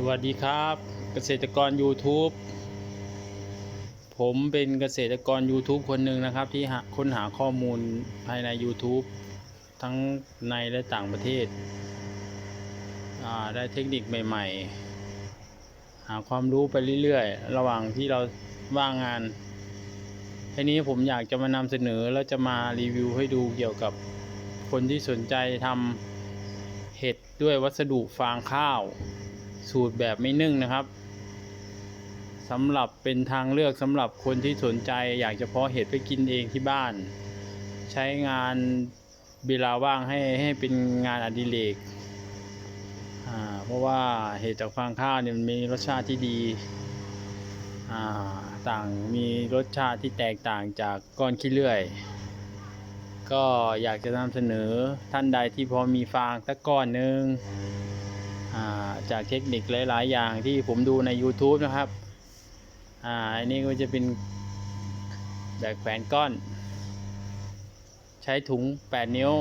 สวัสดีครับ เกษตรกร YouTube ผมเป็นเกษตรกร YouTube คนหนึ่งนะครับ ที่ค้นหาข้อมูลภายใน YouTube ทั้งในและต่างประเทศ ได้เทคนิคใหม่ ๆ หาความรู้ไปเรื่อยๆ ระหว่างที่เราว่างงานทีนี้ผมอยากจะมานำเสนอแล้วจะมารีวิวให้ดูเกี่ยวกับคนที่สนใจทำเห็ดด้วยวัสดุฟางข้าว สูตรแบบไม่นึ่งนะครับสำหรับเป็นทางเลือกสำหรับคนที่สนใจ อยากจะเพาะเห็ดไปกินเองที่บ้าน ใช้งานเวลาว่างให้ให้เป็นงานอดิเรกเพราะว่าเห็ดจากฟางข้าวเนี่ยมันมีรสชาติที่ดีต่างมีรสชาติที่แตกต่างจากก้อนขี้เลื่อย ก็อยากจะนำเสนอท่านใดที่พอมีฟางสักก้อนหนึ่ง จากเทคนิคหลาย ๆ อย่างที่ผมดูใน YouTube นะครับอ่าอันนี้ก็จะเป็นแบบแขวนก้อน ใช้ถุง 8 นิ้ว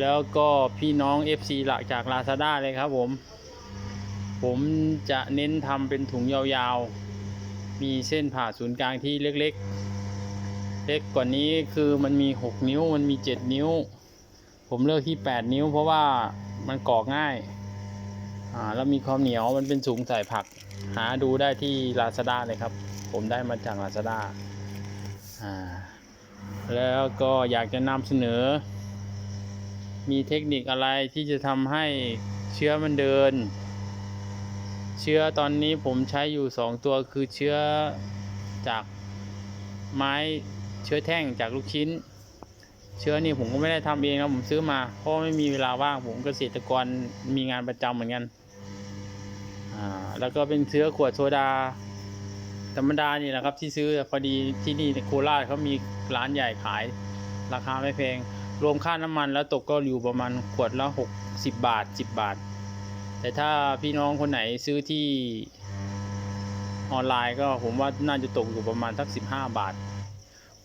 แล้วก็พี่น้อง FC หลักจาก Lazada เลยครับผม ผมจะเน้นทำเป็นถุงยาวๆ มีเส้นผ่าศูนย์กลางที่เล็กๆ เล็กกว่านี้คือมันมี 6 นิ้วมันมี 7 นิ้ว ผมเลือกที่ 8 นิ้วเพราะว่า มันกรอง่ายอ่าแล้วมีความเหนียวมันเป็นสูงใส่ผัก หาดูได้ที่ Lazada เลยครับ ผมได้มาจาก Lazada อ่าแล้วก็อยากจะนำเสนอ มีเทคนิคอะไรที่จะทำให้เชื้อมันเดิน เชื้อตอนนี้ผมใช้อยู่ 2 ตัวคือเชื้อจากไม้เชื้อแท่งจากลูกชิ้น เชื้อนี่ผมก็ไม่ได้ทำเองนะผมซื้อมา เพราะไม่มีเวลาว่างผมเกษตรกรมีงานประจำเหมือนกันอ่าแล้วก็เป็นเชื้อขวดโซดา ธรรมดานี่แหละครับ ที่ซื้อพอดีที่นี่โคราชเขามีร้านใหญ่ขาย ราคาไม่แพงรวมค่าน้ำมันแล้วตกก็อยู่ประมาณขวดละหกสิบบาทสิบบาท แต่ถ้าพี่น้องคนไหนซื้อที่ออนไลน์ก็ผมว่าน่าจะตกอยู่ประมาณสักสิบห้าบาท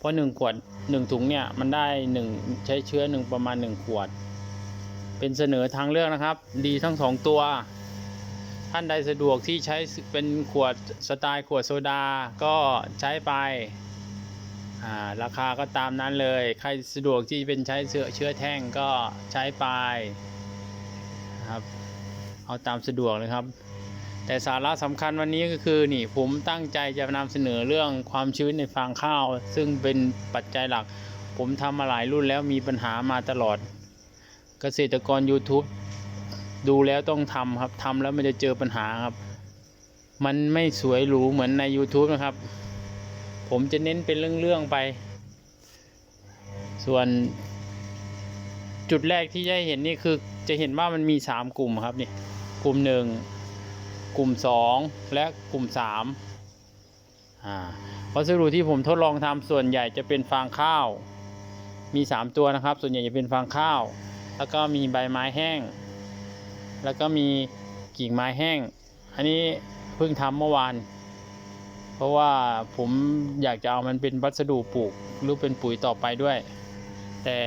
ราะหนึ่งขวดหนึ่งถุงเนี่ยมันได้หนึ่งใช้เชื้อหนึ่งประมาณหนึ่งขวด เป็นเสนอทางเลือกนะครับ ดีทั้งสองตัว ท่านใดสะดวกที่ใช้เป็นขวดสไตล์ขวดโซดาก็ใช้ไปาราคาก็ตามนั้นเลย ใครสะดวกที่เป็นใช้เชื้อเชื้อแท่งก็ใช้ไปครับ เอาตามสะดวกเลยครับ แต่สาระสำคัญวันนี้ก็คือนี่ผมตั้งใจจะนำเสนอเรื่องความชื้นในฟางข้าว ซึ่งเป็นปัจจัยหลัก ผมทำมาหลายรุ่นแล้วมีปัญหามาตลอด เกษตรกร YouTube ดูแล้วต้องทำครับทำแล้วมันจะเจอปัญหาครับ มันไม่สวยหรูเหมือนใน YouTube นะครับ ผมจะเน้นเป็นเรื่อง ๆ ไป ส่วน จุดแรกที่จะเห็นนี่คือจะเห็นว่ามันมี 3 กลุ่มครับนี่กลุ่มหนึ่ง กลุ่ม 2 และกลุ่ม3วัสดุที่ผมทดลองทำส่วนใหญ่จะเป็นฟางข้าว มี 3 ตัวนะครับ ส่วนใหญ่จะเป็นฟางข้าว แล้วก็มีใบไม้แห้ง แล้วก็มีกิ่งไม้แห้ง อันนี้เพิ่งทำเมื่อวาน เพราะว่าผมอยากจะเอามันเป็นวัสดุปลูกหรือเป็นปุ๋ยต่อไปด้วย แต่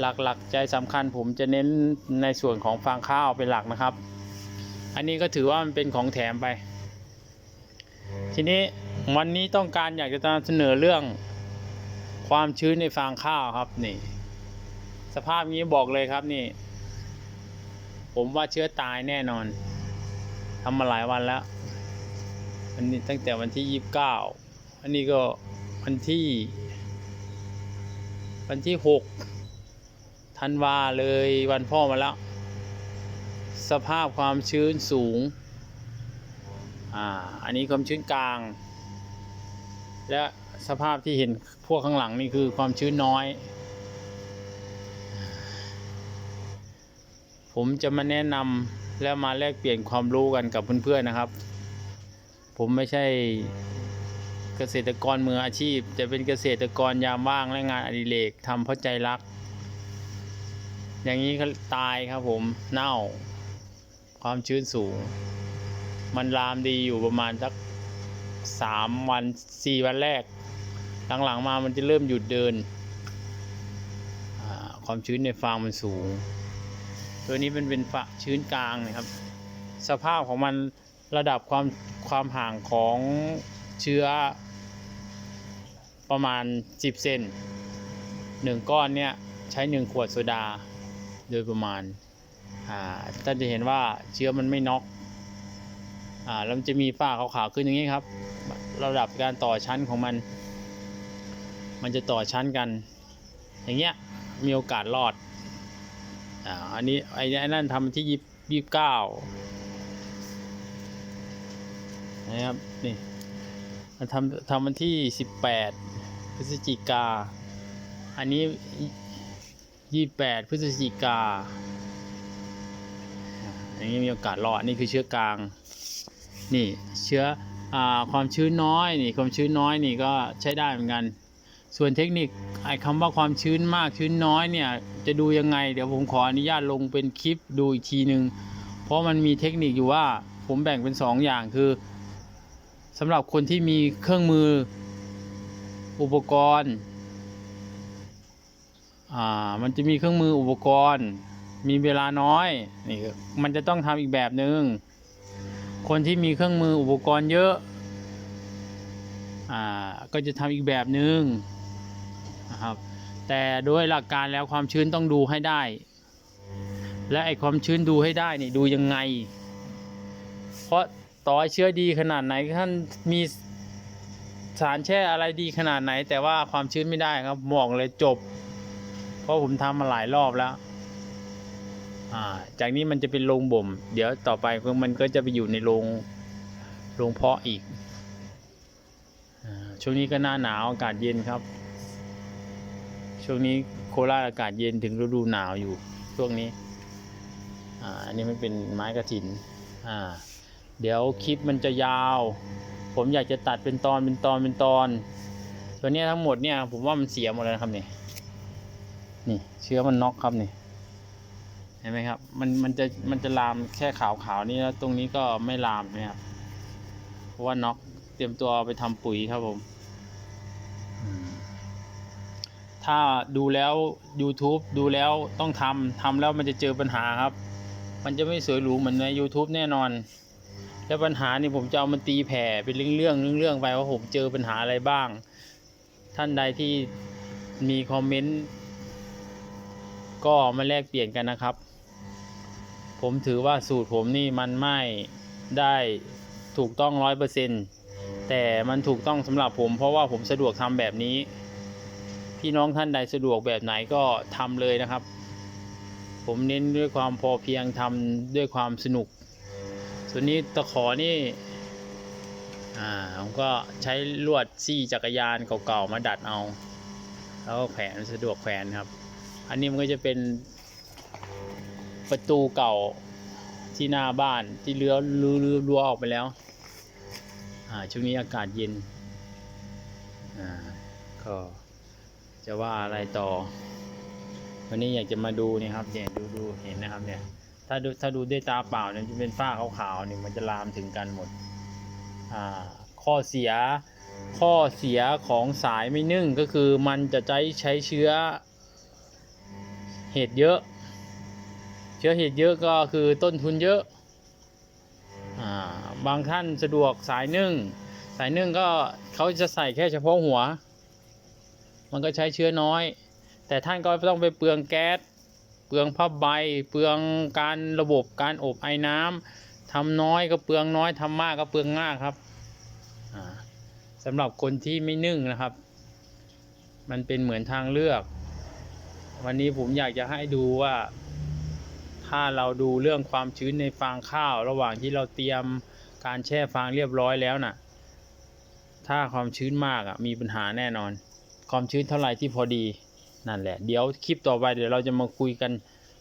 หลักๆใจสำคัญผมจะเน้นในส่วนของฟางข้าวเป็นหลักนะครับ อันนี้ก็ถือว่ามันเป็นของแถมไป ทีนี้วันนี้ต้องการอยากจะนำเสนอเรื่อง ความชื้นในฟางข้าวครับนี่ สภาพนี้บอกเลยครับนี่ ผมว่าเชื้อตายแน่นอนทำมาหลายวันแล้วอันนี้ตั้งแต่วันที่ยี่สิบเก้าอันนี้ก็วันที่ วันที่หกธันวาเลยวันพ่อมาแล้ว สภาพความชื้นสูง อ่า อันนี้ความชื้นกลาง และสภาพที่เห็นพวกข้างหลังนี่คือความชื้นน้อย ผมจะมาแนะนำและมาแลกเปลี่ยนความรู้กันกับเพื่อนๆนะครับ ผมไม่ใช่เกษตรกรมืออาชีพแต่เป็นเกษตรกรยามว่างและงานอดิเรกทำเพราะใจรัก อย่างนี้ก็ตายครับผมเน่า ความชื้นสูง มันลามดีอยู่ประมาณสักสามวันสี่วันแรก หลังๆมามันจะเริ่มหยุดเดิน ความชื้นในฟางมันสูง ตัวนี้เป็นเป็นฝะชื้นกลางนะครับ สภาพของมันระดับความความห่างของเชื้อประมาณ 10 เซนหนึ่งก้อนเนี่ย ใช้ 1 ขวดโซดาโดยประมาณ อ่าท่านจะเห็นว่าเชื้อมันไม่น็อกอ่าแล้วมันจะมีฝ้าขาวๆขึ้นอย่างนี้ครับ ระดับการต่อชั้นของมัน มันจะต่อชั้นกัน อย่างเงี้ยมีโอกาสรอดอ่าอันนี้ไอ้นั่นทำที่ยี่ยี่เก้านะครับนี่ทำทำวันที่สิบแปดพฤศจิกา อันนี้ยี่แปดพฤศจิกา อย่างนี้มีโอกาสรอดนี่คือเชื้อกลาง นี่เชื้ออความชื้นน้อยนี่ความชื้นน้อยนี่ก็ใช้ได้เหมือนกัน ส่วนเทคนิคไอ้คำว่าความชื้นมากชื้นน้อยเนี่ยจะดูยังไง เดี๋ยวผมขออนุญาตลงเป็นคลิปดูอีกทีหนึ่งเพราะมันมีเทคนิคอยู่ว่าผมแบ่งเป็น 2อย่างคือสำหรับคนที่มีเครื่องมืออุปกรณ์ อ่า มันจะมีเครื่องมืออุปกรณ์ มีเวลาน้อยนี่มันจะต้องทำอีกแบบหนึง่งคนที่มีเครื่องมืออุปกรณ์เยอะอ่าก็จะทำอีกแบบหนึ่งนะครับแต่โดยหลักการแล้วความชื้นต้องดูให้ได้ และไอความชื้นดูให้ได้นี่ดูยังไง เพราะต่อเชื้อดีขนาดไหนท่านมีสารแช่อะไรดีขนาดไหน แต่ว่าความชื้นไม่ได้ครับบอกเลยจบ เพราะผมทำมาหลายรอบแล้ว จากนี้มันจะเป็นโรงบ่ม เดี๋ยวต่อไปมันก็จะไปอยู่ในโรงโรงเพาะอีกอช่วงนี้ก็หน้าหนาวอากาศเย็นครับ ช่วงนี้โคราชอากาศเย็นถึงฤดูหนาวอยู่ช่วงนี้อ่าอันนี้มันเป็นไม้กระถินอ่าเดี๋ยวคลิปมันจะยาว ผมอยากจะตัดเป็นตอนเป็นตอนเป็นตอนตัวนี้ทั้งหมดเนี่ยผมว่ามันเสียหมดเลยนะครับนี่นี่เชื้อมันน็อกครับนี่ ห็นไหมครับ มันมันจะมันจะลามแค่ขาวขาวๆนี่แล้วตรงนี้ก็ไม่ลามนะครับเพราะว่าน็อกเตรียมตัวไปทำปุ๋ยครับผม ถ้าดูแล้ว YouTube ดูแล้วต้องทำทำแล้วมันจะเจอปัญหาครับ มันจะไม่สวยหรูเหมือนใน YouTube แน่นอน แล้วปัญหานี่ผมจะเอามันตีแผ่เป็นเรื่องเรื่องๆเรื่องๆไปว่าผมเจอปัญหาอะไรบ้าง ท่านใดที่มีคอมเมนต์ก็มาแลกเปลี่ยนกันนะครับ ผมถือว่าสูตรผมนี่มันไม่ได้ถูกต้องร้อยเปอร์เซ็นต์แต่มันถูกต้องสำหรับผมเพราะว่าผมสะดวกทำแบบนี้ พี่น้องท่านใดสะดวกแบบไหนก็ทำเลยนะครับ ผมเน้นด้วยความพอเพียงทำด้วยความสนุก ส่วนนี้ตะขอนี่อ่าผมก็ใช้ลวดซี่จักรยานเก่าๆมาดัดเอา แล้วก็แขวนสะดวกแขวนครับ อันนี้มันก็จะเป็น ประตูเก่าที่หน้าบ้านที่เลื้อรื้อรั้วออกไปแล้ว อ่าช่วงนี้อากาศเย็น อ่าก็จะว่าอะไรต่อ วันนี้อยากจะมาดูนี่ครับเนี่ยดูดูเห็นนะครับเนี่ย ถ้าดูถ้าดูด้วยตาเปล่าเนี่ยจะเป็นฝ้าขาวๆเนี่ยมันจะลามถึงกันหมด อ่า ข้อเสียข้อเสียของสายไม่นึ่งก็คือมันจะใช้ใช้เชื้อ เห็ดเยอะ เชื้อเห็ดเยอะก็คือต้นทุนเยอะอ่าบางท่านสะดวกสายนึ่ง สายนึ่งก็เขาจะใส่แค่เฉพาะหัว มันก็ใช้เชื้อน้อย แต่ท่านก็ต้องไปเปลืองแก๊สเปลืองผ้าใบ เปลืองการระบบการอบไอ้น้ำทำน้อยก็เปลืองน้อยทำมากก็เปลืองมากครับอ่าสำหรับคนที่ไม่นึ่งนะครับ มันเป็นเหมือนทางเลือก วันนี้ผมอยากจะให้ดูว่า ถ้าเราดูเรื่องความชื้นในฟางข้าว ระหว่างที่เราเตรียมการแช่ฟางเรียบร้อยแล้วน่ะ ถ้าความชื้นมากอะมีปัญหาแน่นอน ความชื้นเท่าไหร่ที่พอดีนั่นแหละ เดี๋ยวคลิปต่อไปเดี๋ยวเราจะมาคุยกัน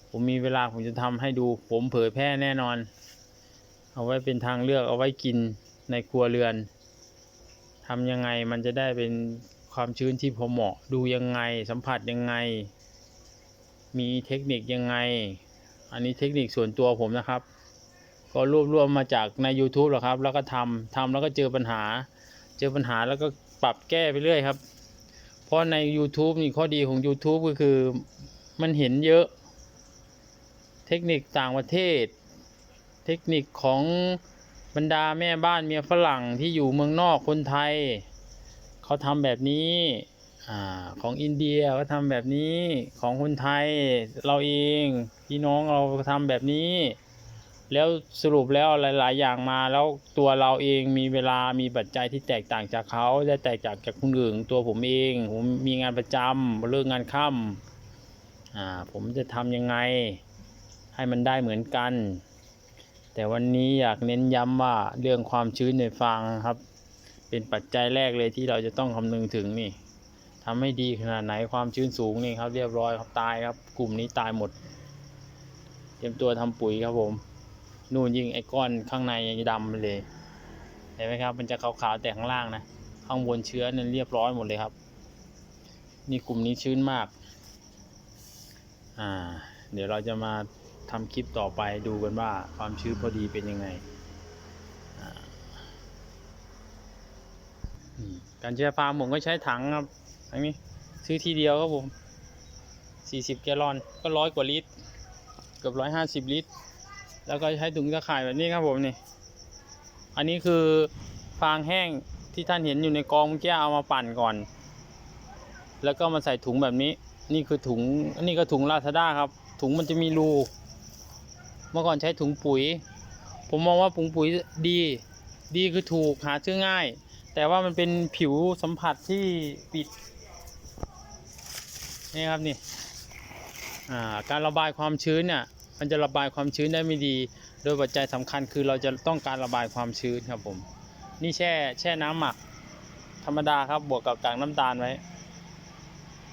ผมมีเวลาผมจะทำให้ดู ผมเผยแพร่แน่นอน เอาไว้เป็นทางเลือกเอาไว้กินในครัวเรือนทำยังไงมันจะได้เป็นความชื้นที่พอเหมาะ ดูยังไงสัมผัสยังไง มีเทคนิคยังไง อันนี้เทคนิคส่วนตัวผมนะครับ ก็รวบรวมมาจากใน YouTube หละครับ แล้วก็ทำทำแล้วก็เจอปัญหา เจอปัญหาแล้วก็ปรับแก้ไปเรื่อยครับ เพราะใน YouTube นี่ข้อดีของ YouTube ก็คือมันเห็นเยอะ เทคนิคต่างประเทศ เทคนิคของบรรดาแม่บ้านเมียฝรั่งที่อยู่เมืองนอกคนไทย เขาทำแบบนี้ อของอินเดียก็ทำแบบนี้ของคนไทยเราเองพี่น้องเราทำแบบนี้ แล้วสรุปแล้วหลาย ๆ อย่างมาแล้วตัวเราเองมีเวลามีปัจจัยที่แตกต่างจากเขาและแตกต่างจากคนอื่นตัวผมเองผมมีงานประจำเลิกงานค่ำอ่าผมจะทำยังไงให้มันได้เหมือนกัน แต่วันนี้อยากเน้นย้ำว่าเรื่องความชื้นในฟางครับ เป็นปัจจัยแรกเลยที่เราจะต้องคำนึงถึงนี่ ทำให้ดีขนาดไหนความชื้นสูงนี่ครับ เรียบร้อยครับตายครับ กลุ่มนี้ตายหมด เตรียมตัวทำปุ๋ยครับผม นู่นยิงไอ้ก้อนข้างในยังดำไปเลยเห็นไหมครับ มันจะขาวๆแต่ข้างล่างนะข้างบนเชื้อนั้นเรียบร้อยหมดเลยครับ นี่กลุ่มนี้ชื้นมาก อ่า เดี๋ยวเราจะมาทำคลิปต่อไปดูกันว่าความชื้นพอดีเป็นยังไงการแช่ฟาร์มผมก็ใช้ถังครับ อันนี้ซื้อทีเดียวครับผมสี่สิบแกลลอนก็ร้อยกว่าลิตร เกือบร้อยห้าสิบลิตร แล้วก็ใช้ถุงตะข่ายแบบนี้ครับผมนี่ อันนี้คือฟางแห้งที่ท่านเห็นอยู่ในกองเมื่อกี้เอามาปั่นก่อน แล้วก็มาใส่ถุงแบบนี้ นี่คือถุงอันนี้ก็ถุงลาซาด้าครับ ถุงมันจะมีรู เมื่อก่อนใช้ถุงปุ๋ย ผมมองว่าถุงปุ๋ยดี ดีคือถูกหาซื้อง่าย แต่ว่ามันเป็นผิวสัมผัสที่ปิด นี่ครับนี่การระบายความชื้นเนี่ยมันจะระบายความชื้นได้ไม่ดี โดยปัจจัยสำคัญคือเราจะต้องการระบายความชื้นครับผม นี่แช่แช่น้ำหมัก ธรรมดาครับบวกกับกากน้ำตาลไว้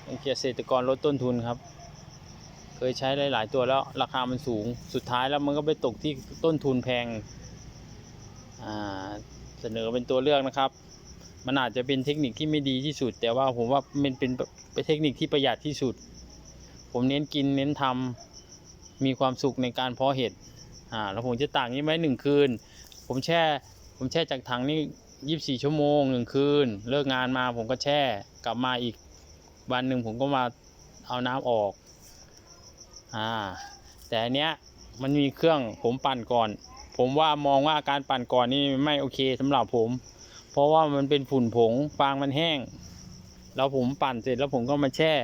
เป็นเกษตรกรลดต้นทุนครับ เคยใช้หลาย ๆ ตัวแล้วราคามันสูง สุดท้ายแล้วมันก็ไปตกที่ต้นทุนแพงเสนอเป็นตัวเลือกนะครับ มันอาจจะเป็นเทคนิคที่ไม่ดีที่สุด แต่ว่าผมว่ามันเป็นเป็นเทคนิคที่ประหยัดที่สุด ผมเน้นกินเน้นทำมีความสุขในการเพาะเห็ดอ่าแล้วผมจะตากนี้ไว้หนึ่งคืน ผมแช่ผมแช่จากถังนี่ยี่สิบสี่ชั่วโมงหนึ่งคืน เลิกงานมาผมก็แช่กลับมาอีกวันหนึ่งผมก็มาเอาน้ำออกอ่าแต่อันเนี้ยมันมีเครื่องผมปั่นก่อน ผมว่ามองว่าการปั่นก่อนนี่ไม่โอเคสำหรับผม เพราะว่ามันเป็นฝุ่นผงฟางมันแห้ง แล้วผมปั่นเสร็จแล้วผมก็มาแช่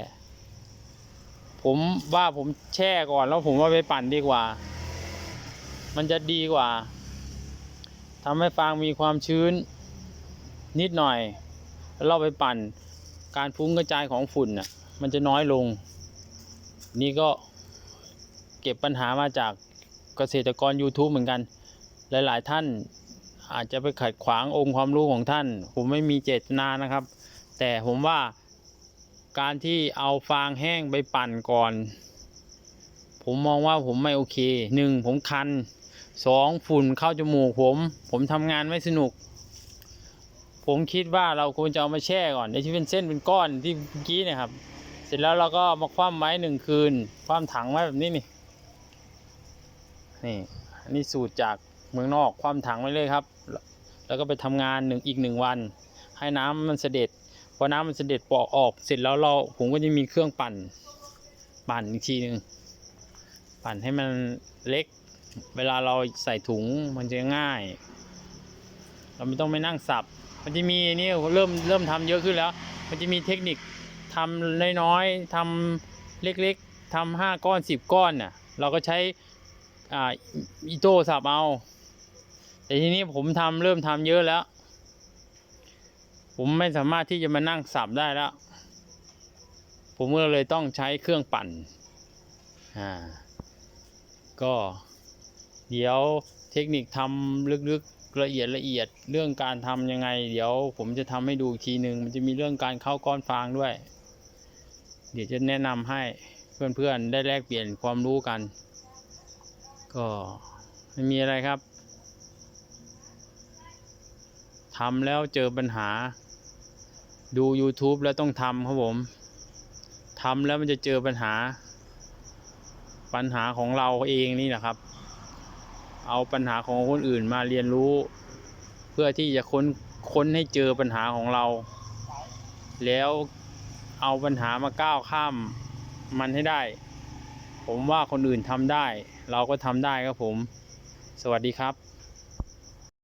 ผมว่าผมแช่ก่อน แล้วผมว่าไปปั่นดีกว่า มันจะดีกว่าทำให้ฟางมีความชื้นนิดหน่อย แล้วเราไปปั่นการฟุ้งกระจายของฝุ่นน่ะ มันจะน้อยลง นี่ก็เก็บปัญหามาจากเกษตรกร YouTube เหมือนกัน หลาย ๆ ท่าน อาจจะไปขัดขวางองค์ความรู้ของท่าน ผมไม่มีเจตนานะครับ แต่ผมว่าการที่เอาฟางแห้งไปปั่นก่อน ผมมองว่าผมไม่โอเคหนึ่งผมคันสองฝุ่นเข้าจมูกผม ผมทำงานไม่สนุก ผมคิดว่าเราควรจะเอามาแช่ก่อนในที่เป็นเส้นเป็นก้อนที่เมื่อกี้นะครับ เสร็จแล้วเราก็มาคว่ำไว้หนึ่งคืน คว่ำถังไว้แบบนี้นี่นี่อันนี้สูตรจาก เมืองนอกคว่ำถังไว้เลยครับ แล้วก็ไปทำงานหนึ่งอีกหนึ่งวัน ให้น้ำมันเสด็จพอน้ำมันเสด็จปอกออกเสร็จแล้วเราผมก็จะมีเครื่องปั่นปั่นอีกทีหนึ่งปั่นให้มันเล็ก เวลาเราใส่ถุงมันจะง่าย เราไม่ต้องไปนั่งสับ มันจะมีนี่เริ่มเริ่มทำเยอะขึ้นแล้ว มันจะมีเทคนิคทำน้อยๆทำเล็กๆทำห้าก้อนสิบก้อนน่ะเราก็ใช้อ่าอีโต้สับเอา แต่ทีนี้ผมทำเริ่มทำเยอะแล้ว ผมไม่สามารถที่จะมานั่งสับได้แล้ว ผมก็เลยต้องใช้เครื่องปั่น อ่า ก็เดี๋ยวเทคนิคทำลึกๆละเอียดละเอียดเรื่องการทำยังไง เดี๋ยวผมจะทำให้ดูอีกทีหนึ่งมันจะมีเรื่องการเข้าก้อนฟางด้วย เดี๋ยวจะแนะนำให้เพื่อนๆได้แลกเปลี่ยนความรู้กัน ก็ไม่มีอะไรครับ ทำแล้วเจอปัญหา ดู YouTube แล้วต้องทำครับผมทำแล้วมันจะเจอปัญหา ปัญหาของเราเองนี่นะครับ เอาปัญหาของคนอื่นมาเรียนรู้ เพื่อที่จะค้นค้นให้เจอปัญหาของเรา แล้วเอาปัญหามาก้าวข้ามมันให้ได้ ผมว่าคนอื่นทำได้ เราก็ทำได้ครับผม สวัสดีครับ